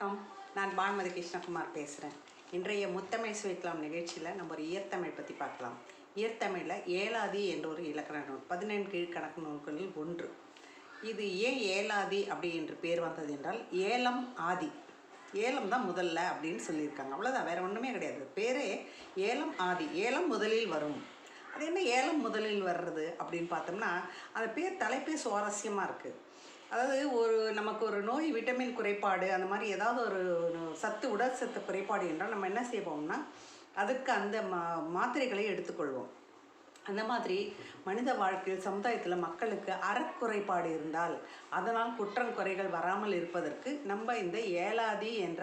வணக்கம். நான் பானுமதி கிருஷ்ணகுமார் பேசுகிறேன் இன்றைய முத்தமிழ் சுவைக்கலாம் நிகழ்ச்சியில் நம்ம ஒரு இயற்தமிழ் பற்றி பார்க்கலாம். இயற்தமிழில் ஏலாதி என்ற ஒரு இலக்கண நூல் பதினெண்டு கீழ்கணக்கு நூல்களில் ஒன்று. இது ஏன் ஏலாதி அப்படி என்று பேர் வந்தது என்றால் ஏலம் ஆதி. ஏலம் தான் முதல்ல அப்படின்னு சொல்லியிருக்காங்க. அவ்வளோதான் வேறு ஒன்றுமே கிடையாது. பேரே ஏலம் ஆதி ஏலம் முதலில் வரும். அது என்ன ஏலம் முதலில் வர்றது அப்படின்னு பார்த்தோம்னா அந்த பேர் தலைப்பே சுவாரஸ்யமாக இருக்குது அதாவது ஒரு நமக்கு ஒரு நோய் விட்டமின் குறைபாடு அந்த மாதிரி ஏதாவது ஒரு சத்து உடல் சத்து குறைபாடு என்றால் நம்ம என்ன செய்வோம்னா அதுக்கு அந்த மா மாத்திரைகளை எடுத்துக்கொள்வோம். அந்த மாதிரி மனித வாழ்க்கையில் சமுதாயத்தில் மக்களுக்கு அறக்குறைபாடு இருந்தால் அதனால் குற்றம் குறைகள் வராமல் இருப்பதற்கு நம்ம இந்த ஏலாதி என்ற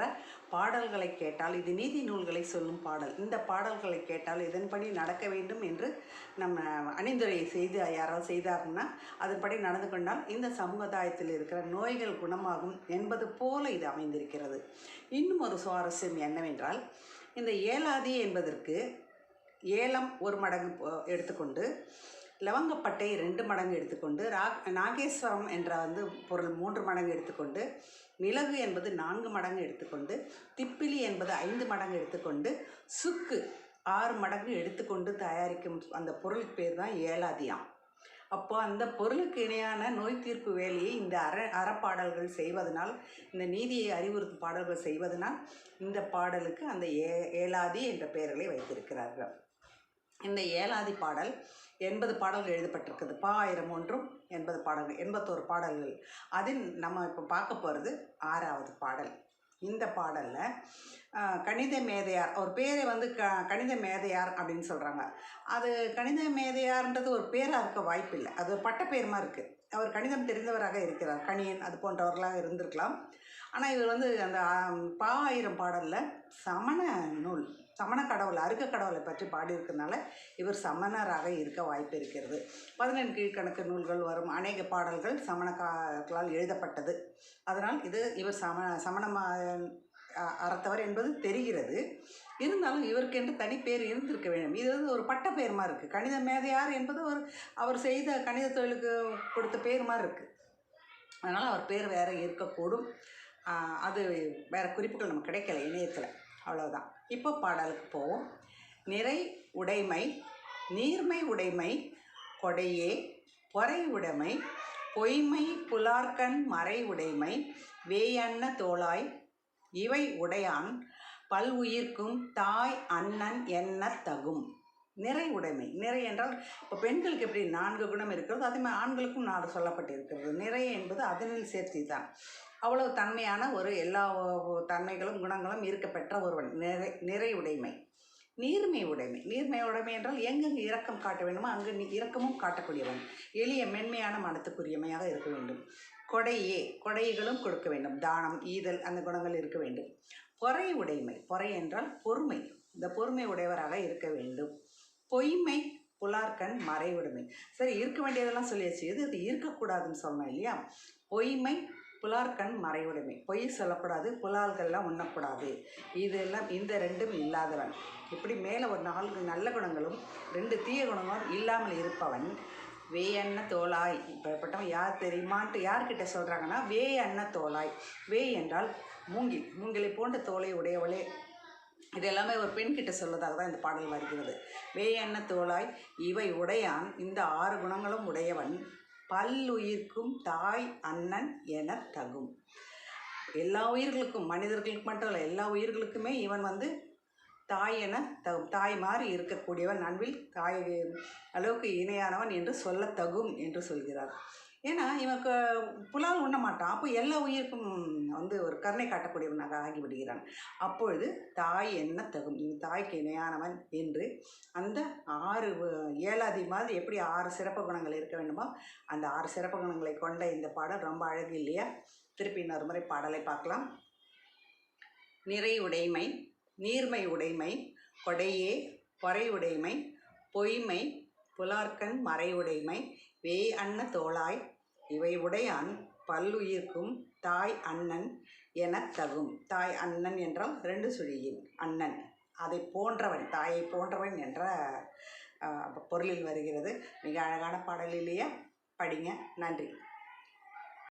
பாடல்களை கேட்டால் இது நீதி நூல்களை சொல்லும் பாடல். இந்த பாடல்களை கேட்டால் இதன்படி நடக்க வேண்டும் என்று நம்ம அணிந்துரையை செய்து யாராவது செய்தார்னா அதன்படி நடந்து கொண்டால் இந்த சமுதாயத்தில் இருக்கிற நோய்கள் குணமாகும் என்பது போல இது அமைந்திருக்கிறது. இன்னும் ஒரு சுவாரஸ்யம் என்னவென்றால் இந்த ஏலாதி என்பதற்கு ஏலம் ஒரு மடங்கு போ- எடுத்துக்கொண்டு லவங்கப்பட்டை ரெண்டு மடங்கு எடுத்துக்கொண்டு ரா நாகேஸ்வரம் என்ற வந்து பொருள் மூன்று மடங்கு எடுத்துக்கொண்டு மிளகு என்பது நான்கு மடங்கு எடுத்துக்கொண்டு திப்பிலி என்பது ஐந்து மடங்கு எடுத்துக்கொண்டு சுக்கு ஆறு மடங்கு எடுத்துக்கொண்டு தயாரிக்கும் அந்த பொருளுக்கு பேர் தான் ஏலாதியாம். அப்போ அந்த பொருளுக்கு இணையான நோய் தீர்ப்பு வேலையை இந்த அற அறப்பாடல்கள் செய்வதனால் இந்த நீதியை அறிவுறுத்தும் பாடல்கள் செய்வதனால் இந்த பாடலுக்கு அந்த ஏ ஏலாதி என்ற பெயர்களை வைத்திருக்கிறார்கள். இந்த ஏலாதி பாடல் எண்பது பாடல்கள் எழுதப்பட்டிருக்குது. பா ஆயிரம் ஒன்றும் எண்பது பாடல்கள் எண்பத்தோரு பாடல்கள். அதில் நம்ம இப்போ பார்க்க போகிறது ஆறாவது பாடல். இந்த பாடலில் கணித மேதையார் அவர் பேரை வந்து க கணித மேதையார் அப்படின்னு சொல்கிறாங்க அது கணித மேதையார்ன்றது ஒரு பேராக இருக்க வாய்ப்பில்லை. அது ஒரு பட்டப்பேர் மாதிரி இருக்குது அவர் கணிதம் தெரிந்தவராக இருக்கிறார். கணியன் அது போன்றவர்களாக இருந்திருக்கலாம். ஆனால் இவர் வந்து அந்த பா ஆயிரம் பாடலில் சமண நூல் சமண கடவுள் அருக்க கடவுளை பற்றி பாடியிருக்கிறதுனால இவர் சமணராக இருக்க வாய்ப்பு இருக்கிறது. பதினெண் கீழ்கணக்கு நூல்கள் வரும். அநேக பாடல்கள் சமணக்காரர்களால் எழுதப்பட்டது. அதனால் இது இவர் சம சமணமா அறத்தவர் என்பது தெரிகிறது. இருந்தாலும் இவருக்கென்று தனிப்பேர் இருந்திருக்க வேண்டும். இது வந்து ஒரு பட்ட பேர் மாதிரி இருக்குது கணித மேதையார் என்பது ஒரு அவர் செய்த கணித தொழிலுக்கு கொடுத்த பேர் மாதிரி இருக்குது அதனால் அவர் பேர் வேறு இருக்கக்கூடும். அது வேறு குறிப்புகள் நமக்கு கிடைக்கல இணையத்தில். அவ்வளோதான் இப்போ பாடலுக்கு போவோம். நிறை உடைமை நீர்மை உடைமை கொடையே பொறை உடைமை பொய்மை புலார்கண் மறை உடைமை வேயன்ன தோளாய் இவை உடையான் பல் உயிர்க்கும் தாய் அண்ணன் என்ன தகும். நிறை உடைமை. நிறை என்றால் இப்போ பெண்களுக்கு எப்படி நான்கு குணம் இருக்கிறதோ அதே மாதிரி ஆண்களுக்கும் நாலு சொல்லப்பட்டிருக்கிறது. நிறை என்பது அதனில் சேர்த்தி தான் அவ்வளவு தன்மையான ஒரு எல்லா தன்மைகளும் குணங்களும் இருக்க பெற்ற ஒருவன். நிறை நிறை உடைமை. நீர்மை உடைமை. நீர்மை உடைமை என்றால் எங்கெங்கு இரக்கம் காட்ட வேண்டுமோ அங்கு இரக்கமும் காட்டக்கூடியவன். எளிய மென்மையான மனத்துக்குரியமையாக இருக்க வேண்டும். கொடையே கொடைகளும் கொடுக்க வேண்டும். தானம் ஈதல் அந்த குணங்கள் இருக்க வேண்டும். பொறை உடைமை. பொறை என்றால் பொறுமை. இந்த பொறுமை உடையவராக இருக்க வேண்டும். பொய்மை புலார்கண் மறைவுடைமை சரி இருக்க வேண்டியதெல்லாம் சொல்லியாச்சு. எது? இது இருக்கக்கூடாதுன்னு சொன்னோம் இல்லையா? பொய்மை புலார்கண் மறைவுடைமை. பொய் சொல்லக்கூடாது புலால்கள்லாம் உண்ணக்கூடாது. இதெல்லாம் இந்த ரெண்டும் இல்லாதவன். இப்படி மேலே ஒரு நான்கு நல்ல குணங்களும் ரெண்டு தீய குணங்களும் இல்லாமல் இருப்பவன் வே அண்ண தோலாய் இப்படிப்பட்டவன் யார் தெரியுமான்ட்டு யார்கிட்ட சொல்கிறாங்கன்னா வே அண்ண தோலாய் வே என்றால் மூங்கில். மூங்கிலை போன்ற தோலை உடையவளே. இது எல்லாமே ஒரு பெண்கிட்ட சொல்வதாக சொல்லதாக தான் இந்த பாடல் வருகிறது. வேயன்ன தோலாய் இவை உடையான். இந்த ஆறு குணங்களும் உடையவன். பல்லுயிர்க்கும் தாய் அண்ணன் என தகும். எல்லா உயிர்களுக்கும் மனிதர்களுக்கு மட்டும் இல்லை எல்லா உயிர்களுக்குமே இவன் வந்து தாய் என த தாய் மாதிரி இருக்கக்கூடியவன் அன்பில் தாய் அளவுக்கு இணையானவன் என்று சொல்லத் தகும் என்று சொல்கிறார். ஏன்னா இவனுக்கு புலால் உண்ண மாட்டான். அப்போ எல்லா உயிருக்கும் வந்து ஒரு கருணை காட்டக்கூடியவனாக ஆகிவிடுகிறான். அப்பொழுது தாய் என்ன தகும்? இவன் தாய்க்கு இணையானவன் என்று அந்த ஆறு ஏழாதி மாதிரி எப்படி ஆறு சிறப்பு குணங்கள் இருக்க வேண்டுமோ அந்த ஆறு சிறப்பு குணங்களை கொண்ட இந்த பாடல் ரொம்ப அழகு இல்லையா? திருப்பி இன்னொரு முறை பாடலை பார்க்கலாம். நிறை உடைமை நீர்மை உடைமை கொடையே பொறை உடைமை பொய்மை புலார்கண் மறை உடைமை வே அன்ன தோளாய் இவை உடையான் பல்லுயிர்க்கும் தாய் அண்ணன் எனத் தகும். தாய் அண்ணன் என்றால் ரெண்டு சுழியின் அண்ணன். அதை போன்றவன் தாயை போன்றவன் என்ற பொருளில் வருகிறது. மிக அழகான பாடல் இல்லையா படிங்க. நன்றி.